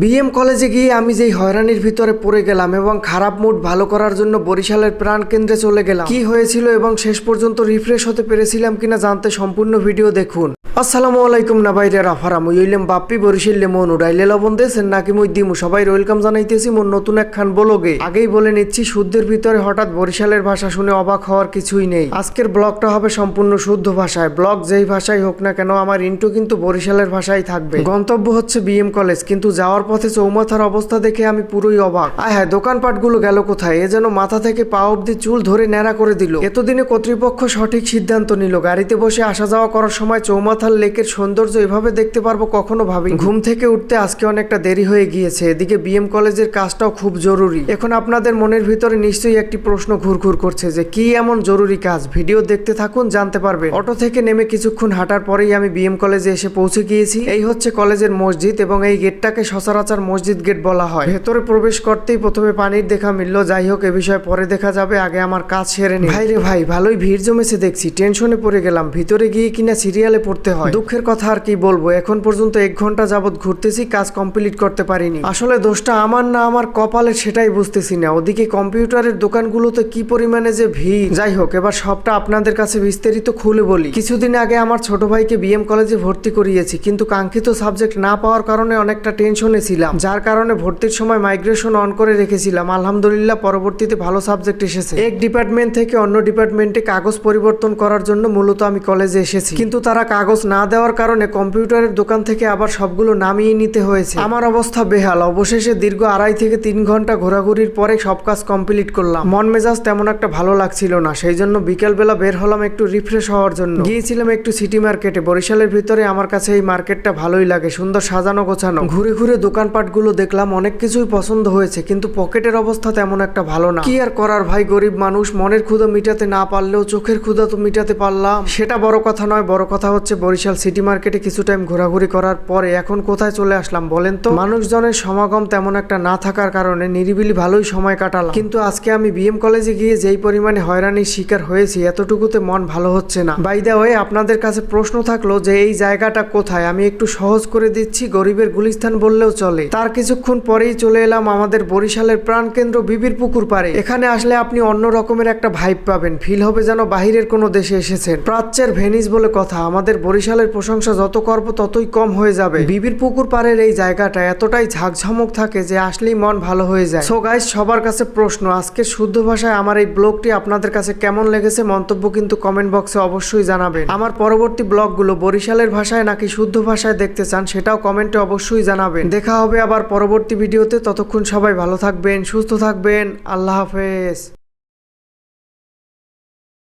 BM কলেজে গিয়ে আমি যেই হয়রানির ভিতরে পড়ে গেলাম এবং খারাপ মুড ভালো করার জন্য বরিশালের প্রাণ কেন্দ্রে চলে গেলাম। কি হয়েছিল এবং শেষ পর্যন্ত রিফ্রেশ হতে পেরেছিলাম কিনা জানতে সম্পূর্ণ ভিডিও দেখুন। আসসালামু আলাইকুম না বাইরে রাফারা, মুই হইলাম বাপ্পি, বরিশাল মন উড়াইলে লবণ দেশেন নাকি মুই দিমু? সবাই ওয়েলকাম জানাইতেছি মোর নতুন একখান বলগে। আগেই বলে নিচ্ছি, শুদ্ধের ভিতরে হঠাৎ বরিশালের ভাষা শুনে অবাক হওয়ার কিছুই নেই। আজকের ব্লগটা হবে সম্পূর্ণ শুদ্ধ ভাষায়। ব্লগ যেই ভাষায় হোক না কেন, আমার ইন্টু কিন্তু বরিশালের ভাষায় থাকবে। গন্তব্য হচ্ছে বিএম কলেজ কিন্তু যাওয়ার পথে চৌমাথার অবস্থা দেখে আমি পুরোই অবাক। আয় হ্যাঁ দোকানপাটগুলো গেল কোথায়? এ যেন মাথা থেকে পা অব্দি চুল ধরে ন্যাড়া করে দিল। এতদিনে কর্তৃপক্ষ সঠিক সিদ্ধান্ত নিল। গাড়িতে বসে আসা যাওয়া করার সময় চৌমাথার লেকের সৌন্দর্য এভাবে দেখতে পারব কখনো ভাবি ঘুম থেকে উঠতে আজকে অনেকটা দেরি হয়ে গিয়েছে। এদিকে বিএম কলেজের কাজটাও খুব জরুরি। এখন আপনাদের মনের ভিতরে নিশ্চয়ই একটি প্রশ্ন ঘুরঘুর করছে যে, কি এমন জরুরি কাজ? ভিডিও দেখতে থাকুন, জানতে পারবেন। অটো থেকে নেমে কিছুক্ষণ হাঁটার পরেই আমি বিএম কলেজে এসে পৌঁছে গিয়েছি। এই হচ্ছে কলেজের মসজিদ এবং এই গেটটাকে সচরাচর মসজিদ গেট বলা হয়। ভেতরে প্রবেশ করতেই প্রথমে পানির দেখা মিলল। যাই হোক এ বিষয়ে পরে দেখা যাবে। আগে আমার কাজ সেরে নি। ভাই রে ভাই ভালোই ভিড় জমেছে দেখছি। টেনশনে পড়ে গেলাম। ভিতরে গিয়ে কিনা সিরিয়ালে পড়তে হয়। দুঃখের কথা আর কি বলব? এখন পর্যন্ত এক ঘণ্টা যাবত ঘুরতেছি কাজ কমপ্লিট করতে পারিনি। আসলে দোষটা আমার না আমার কপালের সেটাই বুঝতেছি না। ওদিকে কম্পিউটারের দোকানগুলোতে কি পরিমাণে যে ভিড়। যাই হোক এবার সবটা আপনাদের কাছে বিস্তারিত খুলে বলি। কিছুদিন আগে আমার ছোট ভাইকে বিএম কলেজে ভর্তি করিয়েছি কিন্তু কাঙ্ক্ষিত সাবজেক্ট না পাওয়ার কারণে অনেকটা টেনশনে ছিলাম যার কারণে ভর্তির সময় মাইগ্রেশন অন করে রেখেছিলাম। আলহামদুলিল্লাহ, পরবর্তীতে ভালো সাবজেক্ট এসেছে। এক ডিপার্টমেন্ট থেকে অন্য ডিপার্টমেন্টে কাগজ পরিবর্তন করার জন্য মূলত আমি কলেজে এসেছি। কিন্তু তারা কাগজ না দেওয়ার কারণে কম্পিউটারের দোকান থেকে আবার সবগুলো নামিয়ে নিতে হয়েছে। আমার অবস্থা বেহাল। অবশেষে দীর্ঘ আড়াই থেকে তিন ঘণ্টা ঘোরাঘুরির পরে সব কাজ কমপ্লিট করলাম। মন মেজাজ তেমন একটা ভালো লাগছিল না। সেই জন্য বিকেলবেলা বের হলাম একটু রিফ্রেশ হওয়ার জন্য। গিয়েছিলাম একটু সিটি মার্কেটে বরিশালের ভিতরে আমার কাছে এই মার্কেটটা ভালোই লাগে। সুন্দর সাজানো গোছানো। ঘুরে ঘুরে দোকানপাটগুলো দেখলাম অনেক কিছুই পছন্দ হয়েছে, কিন্তু পকেটের অবস্থা তেমন একটা ভালো না। কি আর করার ভাই গরিব মানুষ, মনের ক্ষুদা মিটাতে না পারলেও চোখের ক্ষুদা তো মিটাতে পারলাম। সেটা বড় কথা নয়, বড় কথা হচ্ছে বরিশাল সিটি মার্কেটে কিছু টাইম ঘোরাঘুরি করার পরে এখন কোথায় চলে আসলাম বলেন তো? মানুষজনের সমাগম তেমন একটা না থাকার কারণে নিরিবিলি ভালোই সময় কাটালাম। কিন্তু আজকে আমি বিএম কলেজে গিয়ে যেই পরিমাণে হয়রানির শিকার হয়েছি, এতটুকুতে মন ভালো হচ্ছে না। বাই দা ওয়ে আপনাদের কাছে প্রশ্ন থাকল যে এই জায়গাটা কোথায়? আমি একটু সহজ করে দিচ্ছি, গরিবের গুলিস্থান বললেও চলে। তার কিছুক্ষণ পরেই চলে এলাম আমাদের বরিশালের প্রাণকেন্দ্র বিবির পুকুর পারে এখানে আসলে আপনি অন্য রকমের একটা ভাইব পাবেন ফিল হবে যেন বাহিরের কোনো দেশে এসেছেন। প্রাচ্যের ভেনিস বলে কথা, আমাদের বরিশালের প্রশংসা যত করব ততই কম হয়ে যাবে। বিবির পুকুর পাড়ের এই জায়গাটা এতটাই ঝাঁকঝমক থাকে যে আসলেই মন ভালো হয়ে যায়। সো গাইস সবার কাছে প্রশ্ন আজকে শুদ্ধ ভাষায় আমার এই ব্লগটি আপনাদের কাছে কেমন লেগেছে মন্তব্য কিন্তু কমেন্ট বক্সে অবশ্যই জানাবেন। আমার পরবর্তী ব্লগগুলো বরিশালের ভাষায় নাকি শুদ্ধ ভাষায় দেখতে চান সেটাও কমেন্টে অবশ্যই জানাবেন। দেখা হবে আবার পরবর্তী ভিডিওতে। ততক্ষণ সবাই ভালো থাকবেন সুস্থ থাকবেন। আল্লাহ হাফেজ।